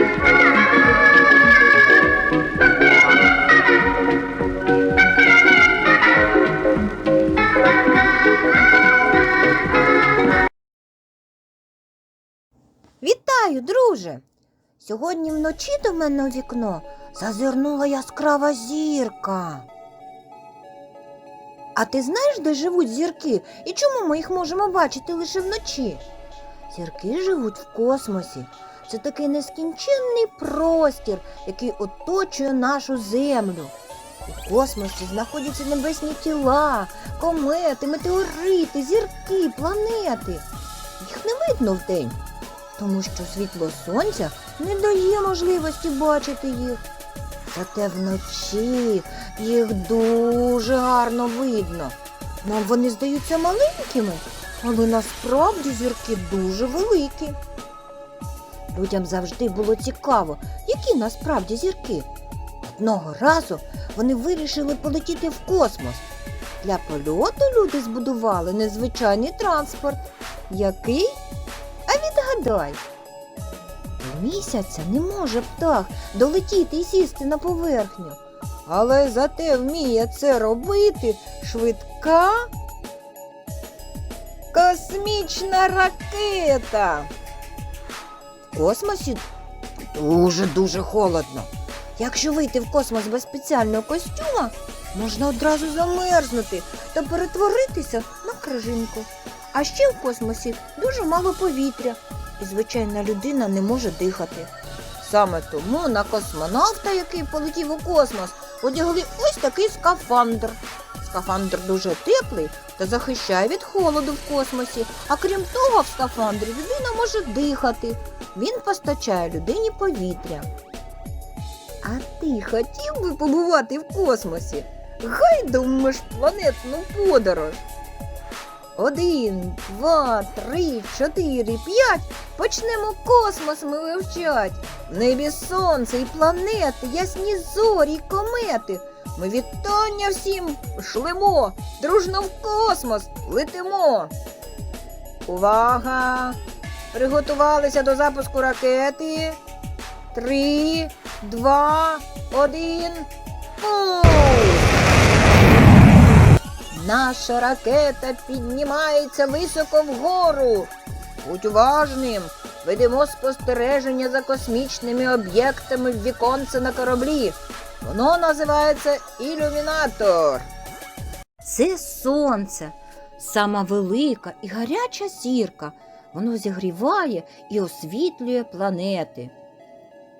Вітаю, друже. Сьогодні вночі до мене у вікно зазирнула яскрава зірка. А ти знаєш, де живуть зірки і чому ми їх можемо бачити лише вночі? Зірки живуть в космосі. Це такий нескінченний простір, який оточує нашу землю. У космосі знаходяться небесні тіла, комети, метеорити, зірки, планети. Їх не видно вдень, тому що світло сонця не дає можливості бачити їх. Зате вночі їх дуже гарно видно. Нам вони здаються маленькими, але насправді зірки дуже великі. Людям завжди було цікаво, які насправді зірки. Одного разу вони вирішили полетіти в космос. Для польоту люди збудували незвичайний транспорт. Який? А відгадай. До місяця не може птах долетіти і сісти на поверхню. Але зате вміє це робити швидка космічна ракета. Космосі дуже-дуже холодно. Якщо вийти в космос без спеціального костюма, можна одразу замерзнути та перетворитися на крижинку. А ще в космосі дуже мало повітря, і звичайна людина не може дихати. Саме тому на космонавта, який полетів у космос, одягли ось такий скафандр. Скафандр дуже теплий та захищає від холоду в космосі. А крім того, в скафандрі людина може дихати. Він постачає людині повітря. А ти хотів би побувати в космосі? Гайда в міжпланетну подорож. Один, два, три, чотири, п'ять. Почнемо космос ми вивчать. В небі сонце і планети, ясні зорі й комети. Ми вітання всім шлемо, дружно в космос летимо. Увага! Приготувалися до запуску ракети. Три, два, один. Пуск! Наша ракета піднімається високо вгору. Будь уважним. Ведемо спостереження за космічними об'єктами в віконце на кораблі. Воно називається ілюмінатор. Це сонце, сама велика і гаряча зірка. Воно зігріває і освітлює планети.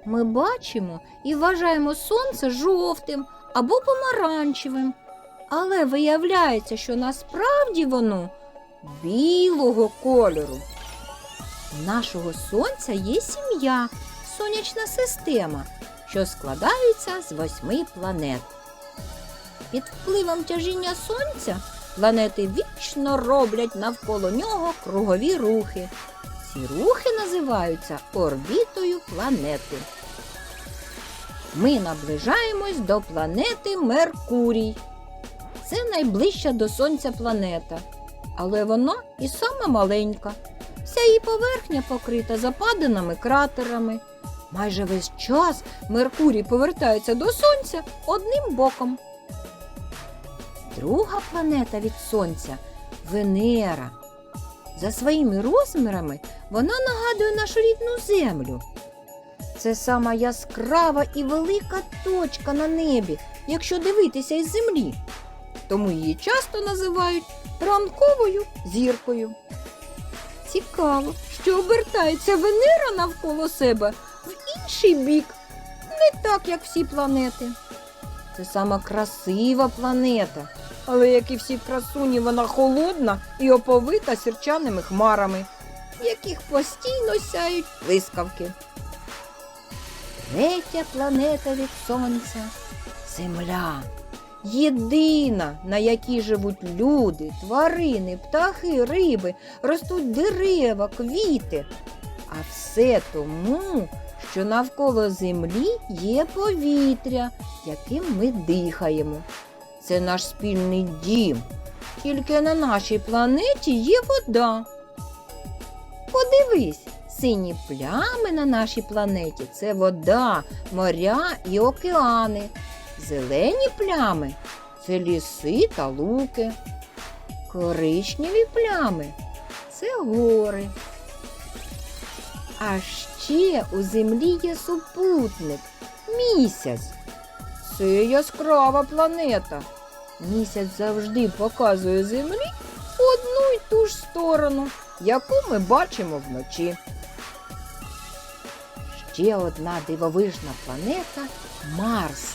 Ми бачимо і вважаємо сонце жовтим або помаранчевим. Але виявляється, що насправді воно білого кольору. У нашого сонця є сім'я, сонячна система, що складається з восьми планет. Під впливом тяжіння сонця планети вічно роблять навколо нього кругові рухи. Ці рухи називаються орбітою планети. Ми наближаємось до планети Меркурій. Це найближча до Сонця планета, але вона і сама маленька. Вся її поверхня покрита западинами кратерами. Майже весь час Меркурій повертається до Сонця одним боком. Друга планета від Сонця Венера. За своїми розмірами вона нагадує нашу рідну Землю. Це сама яскрава і велика точка на небі, якщо дивитися із землі. Тому її часто називають ранковою зіркою. Цікаво, що обертається Венера навколо себе в інший бік, не так, як всі планети. Це сама красива планета, але як і всі красуні, вона холодна і оповита сірчаними хмарами, в яких постійно сяють блискавки. Третя планета від сонця Земля. Єдина, на якій живуть люди, тварини, птахи, риби, ростуть дерева, квіти. А все тому, що навколо землі є повітря, яким ми дихаємо. Це наш спільний дім. Тільки на нашій планеті є вода. Подивись, сині плями на нашій планеті це вода, моря і океани. Зелені плями це ліси та луки. Коричневі плями це гори. А ще у землі є супутник місяць. Це яскрава планета. Місяць завжди показує землі одну й ту ж сторону, яку ми бачимо вночі. Ще одна дивовижна планета Марс.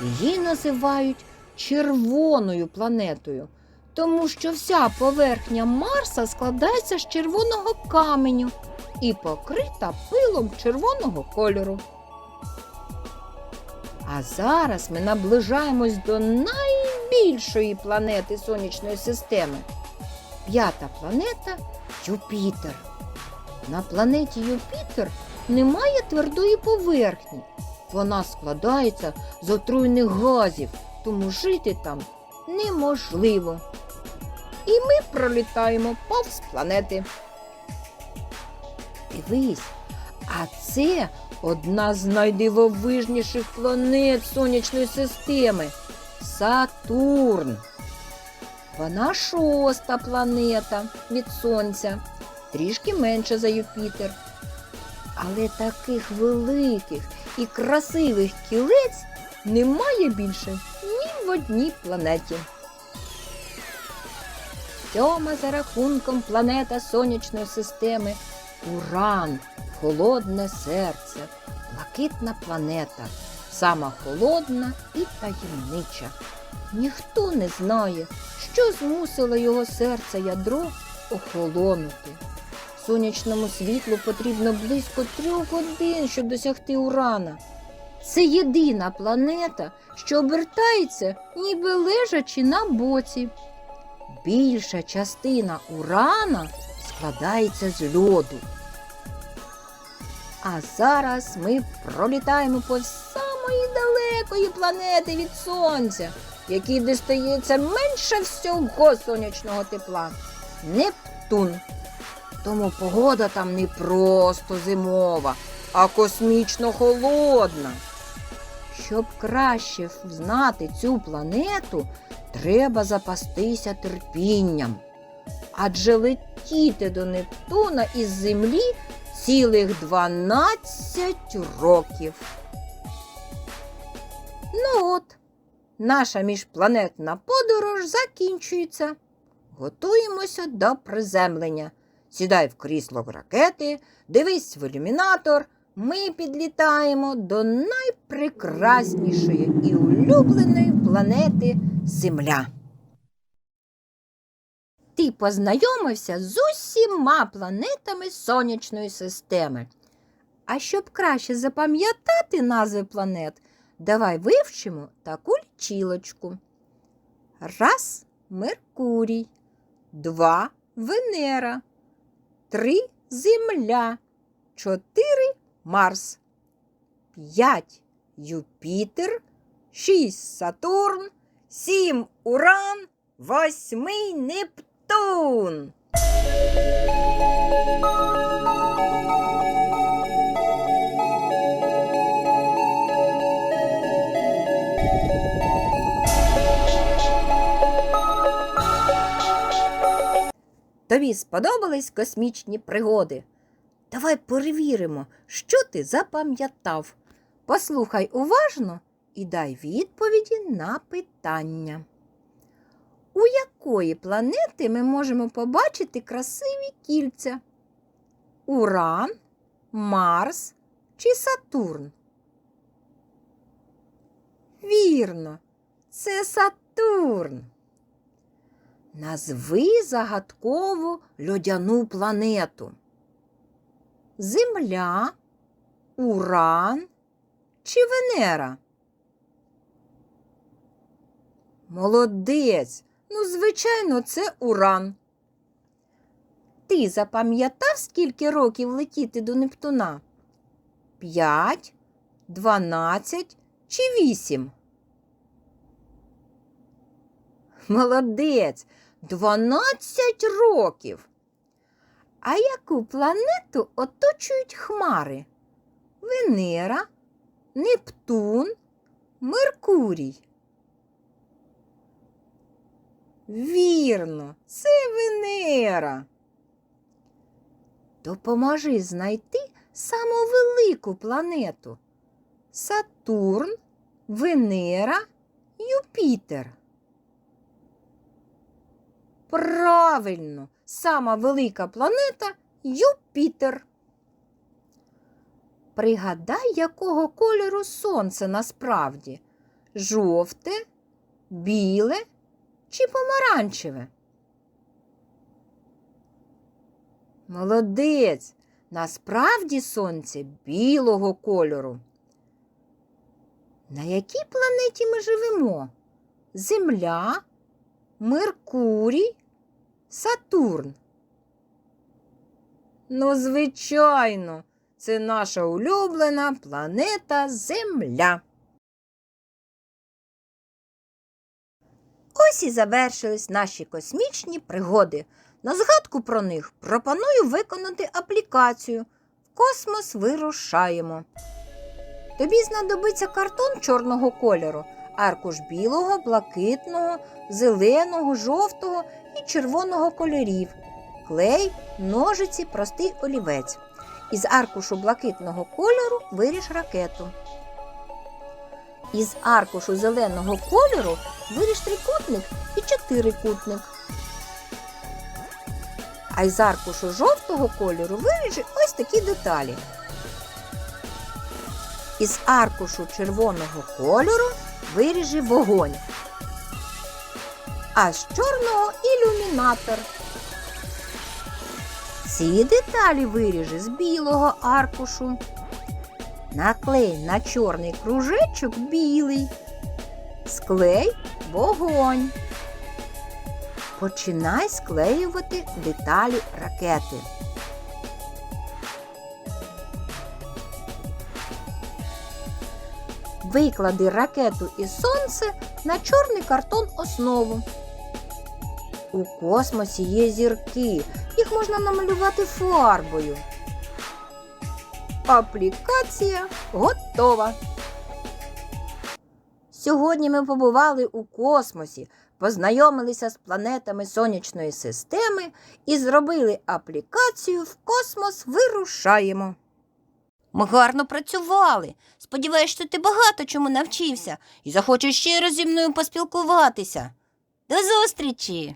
Її називають червоною планетою, тому що вся поверхня Марса складається з червоного каменю і покрита пилом червоного кольору. А зараз ми наближаємось до найбільшої планети сонячної системи. П'ята планета Юпітер. На планеті Юпітер немає твердої поверхні. Вона складається з отруйних газів, тому жити там неможливо. І ми пролітаємо повз планети. Дивись, а це одна з найдивовижніших планет сонячної системи Сатурн. Вона шоста планета від Сонця, трішки менша за Юпітер. Але таких великих і красивих кілець немає більше ні в одній планеті. Сьома за рахунком планета сонячної системи Уран, холодне серце, блакитна планета, сама холодна і таємнича. Ніхто не знає, що змусило його серце ядро охолонути. Сонячному світлу потрібно близько трьох годин, щоб досягти урана. Це єдина планета, що обертається, ніби лежачи на боці. Більша частина урана складається з льоду. А зараз ми пролітаємо по самої далекої планети від Сонця, якій дістається менше всього сонячного тепла Нептун. Тому погода там не просто зимова, а космічно холодна. Щоб краще знати цю планету, треба запастися терпінням. Адже летіти до Нептуна із Землі цілих 12 років. Ну от, наша міжпланетна подорож закінчується. Готуємося до приземлення. Сідай в крісло ракети, дивись в ілюмінатор. Ми підлітаємо до найпрекраснішої і улюбленої планети Земля. Ти познайомився з усіма планетами сонячної системи. А щоб краще запам'ятати назви планет, давай вивчимо таку лічилочку. Раз Меркурій, два Венера, три Земля, чотири Марс, п'ять Юпітер, шість Сатурн, сім Уран, восьмий Нептун. Тобі сподобались космічні пригоди? Давай перевіримо, що ти запам'ятав. Послухай уважно і дай відповіді на питання. У якої планети ми можемо побачити красиві кільця? Уран, Марс чи Сатурн? Вірно, це Сатурн. Назви загадкову льодяну планету. Земля, Уран чи Венера? Молодець. Ну, звичайно, це Уран. Ти запам'ятав, скільки років летіти до Нептуна? П'ять, дванадцять чи вісім? Молодець, дванадцять років. А яку планету оточують хмари? Венера, Нептун, Меркурій. Вірно, це Венера. Допоможи знайти саму велику планету? Сатурн, Венера, Юпітер. Правильно, сама велика планета Юпітер. Пригадай, якого кольору сонце насправді? Жовте, біле чи помаранчеве? Молодець! Насправді сонце білого кольору. На якій планеті ми живемо? Земля, Меркурій, Сатурн. Ну, звичайно, це наша улюблена планета Земля. Ось і завершились наші космічні пригоди. На згадку про них пропоную виконати аплікацію. В космос вирушаємо. Тобі знадобиться картон чорного кольору, аркуш білого, блакитного, зеленого, жовтого і червоного кольорів, клей, ножиці, простий олівець. Із аркушу блакитного кольору виріж ракету. Із аркушу зеленого кольору виріж трикутник і чотирикутник. А із аркушу жовтого кольору виріжи ось такі деталі. Із аркушу червоного кольору виріжи вогонь. А з чорного ілюмінатор. Ці деталі виріжи з білого аркушу. Наклей на чорний кружечок білий. Склей вогонь. Починай склеювати деталі ракети. Виклади ракету і сонце на чорний картон основу. У космосі є зірки, їх можна намалювати фарбою. Аплікація готова. Сьогодні ми побували у космосі, познайомилися з планетами сонячної системи і зробили аплікацію в космос вирушаємо. Ми гарно працювали. Сподіваюсь, що ти багато чому навчився і захочеш ще раз зі мною поспілкуватися. До зустрічі!